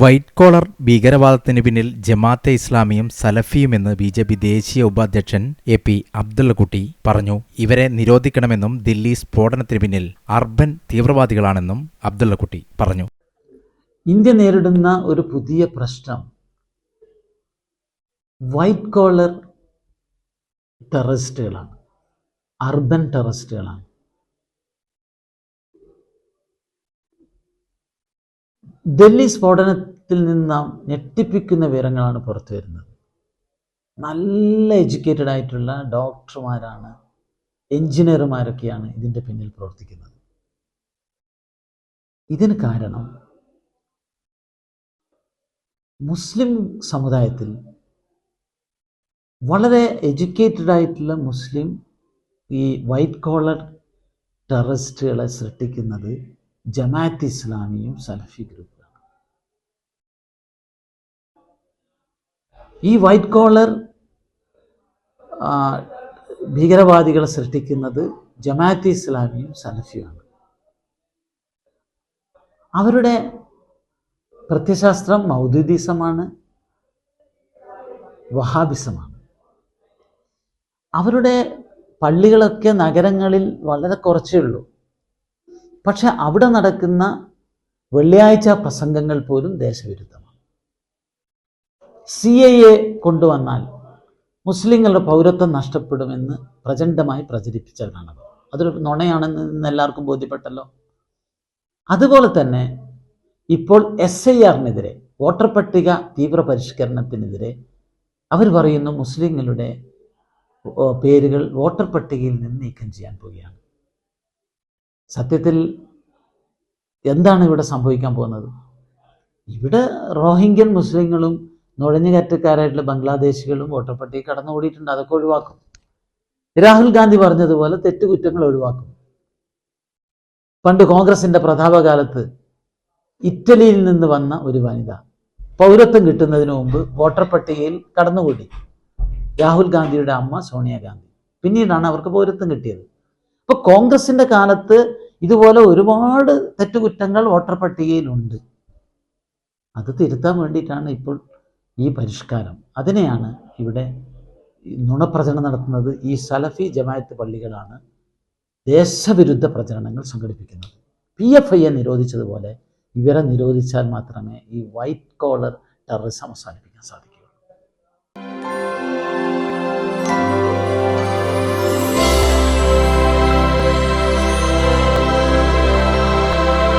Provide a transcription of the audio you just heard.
White collar ഭീകരവാദത്തിന് പിന്നിൽ ജമാഅത്തെ ഇസ്ലാമിയും സലഫിയുമെന്ന് ബി ജെ പി ദേശീയ ഉപാധ്യക്ഷൻ എ പി അബ്ദുള്ളക്കുട്ടി പറഞ്ഞു. ഇവരെ നിരോധിക്കണമെന്നും ദില്ലി സ്ഫോടനത്തിന് പിന്നിൽ അർബൻ തീവ്രവാദികളാണെന്നും അബ്ദുള്ളക്കുട്ടി പറഞ്ഞു. ഇന്ത്യ നേരിടുന്ന ഒരു പുതിയ പ്രശ്നം. വൈറ്റ് കോളർ ടെററിസ്റ്റുകളാണ്. അർബൻ ടെററിസ്റ്റുകളാണ്. ഡൽഹി സ്ഫോടനത്തിൽ നിന്ന് ഞെട്ടിപ്പിക്കുന്ന വിവരങ്ങളാണ് പുറത്തു വരുന്നത്. നല്ല എഡ്യൂക്കേറ്റഡ് ആയിട്ടുള്ള ഡോക്ടർമാരാണ് എഞ്ചിനീയർമാരൊക്കെയാണ് ഇതിന്റെ പിന്നിൽ പ്രവർത്തിക്കുന്നത്. ഇതിന് കാരണം മുസ്ലിം സമുദായത്തിൽ വളരെ എഡ്യൂക്കേറ്റഡ് ആയിട്ടുള്ള മുസ്ലിം ഈ വൈറ്റ് കോളർ ടെററിസ്റ്റുകളെ സൃഷ്ടിക്കുന്നത് ജമാഅത്ത് ഇസ്ലാമിയും സലഫി ഗ്രൂപ്പുമാണ് ഈ വൈറ്റ് കോളർ ഭീകരവാദികളെ സൃഷ്ടിക്കുന്നത് ജമാഅത്ത് ഇസ്ലാമിയും സലഫിയുമാണ്. അവരുടെ പ്രത്യശാസ്ത്രം മൗദൂദിസമാണ് വഹാബിസമാണ്. അവരുടെ പള്ളികളൊക്കെ നഗരങ്ങളിൽ വളരെ കുറച്ചേ ഉള്ളൂ. പക്ഷെ അവിടെ നടക്കുന്ന വെള്ളിയാഴ്ച പ്രസംഗങ്ങൾ പോലും ദേശവിരുദ്ധമാണ്. സി ഐ എ കൊണ്ടുവന്നാൽ മുസ്ലിങ്ങളുടെ പൗരത്വം നഷ്ടപ്പെടുമെന്ന് പ്രചണ്ഡമായി പ്രചരിപ്പിച്ചവരാണത് അതൊരു നുണയാണെന്ന് ഇന്ന് എല്ലാവർക്കും ബോധ്യപ്പെട്ടല്ലോ. അതുപോലെ തന്നെ ഇപ്പോൾ എസ് ഐ ആറിനെതിരെ വോട്ടർ പട്ടിക തീവ്ര പരിഷ്കരണത്തിനെതിരെ അവർ പറയുന്നു മുസ്ലിങ്ങളുടെ പേരുകൾ വോട്ടർ പട്ടികയിൽ നിന്ന് നീക്കം ചെയ്യാൻ പോവുകയാണ്. സത്യത്തിൽ എന്താണ് ഇവിടെ സംഭവിക്കാൻ പോകുന്നത്? ഇവിടെ റോഹിംഗ്യൻ മുസ്ലിങ്ങളും നുഴഞ്ഞുകയറ്റക്കാരായിട്ടുള്ള ബംഗ്ലാദേശികളും വോട്ടർ പട്ടിക കടന്നു ഓടിയിട്ടുണ്ട് അതൊക്കെ ഒഴിവാക്കും. രാഹുൽ ഗാന്ധി പറഞ്ഞതുപോലെ തെറ്റുകുറ്റങ്ങൾ ഒഴിവാക്കും. പണ്ട് കോൺഗ്രസിന്റെ പ്രതാപകാലത്ത് ഇറ്റലിയിൽ നിന്ന് വന്ന ഒരു വനിത പൗരത്വം കിട്ടുന്നതിന് മുമ്പ് വോട്ടർ പട്ടികയിൽ കടന്നുകൂടി. രാഹുൽ ഗാന്ധിയുടെ അമ്മ സോണിയാഗാന്ധി പിന്നീടാണ് അവർക്ക് പൗരത്വം കിട്ടിയത്. അപ്പൊ കോൺഗ്രസിന്റെ കാലത്ത് ഇതുപോലെ ഒരുപാട് തെറ്റുകുറ്റങ്ങൾ വോട്ടർ പട്ടികയിലുണ്ട് അത് തിരുത്താൻ വേണ്ടിയിട്ടാണ് ഇപ്പോൾ ഈ പരിഷ്കാരം. അതിനെയാണ് ഇവിടെ നുണപ്രചരണം നടത്തുന്നത് ഈ സലഫി ജമായത്ത് പള്ളികളാണ് ദേശവിരുദ്ധ പ്രചരണങ്ങൾ സംഘടിപ്പിക്കുന്നത്. പി എഫ് ഐയെ നിരോധിച്ചതുപോലെ ഇവരെ നിരോധിച്ചാൽ മാത്രമേ ഈ വൈറ്റ് കോളർ ടെററിസം അവസാനിപ്പിക്കാൻ സാധിക്കൂ.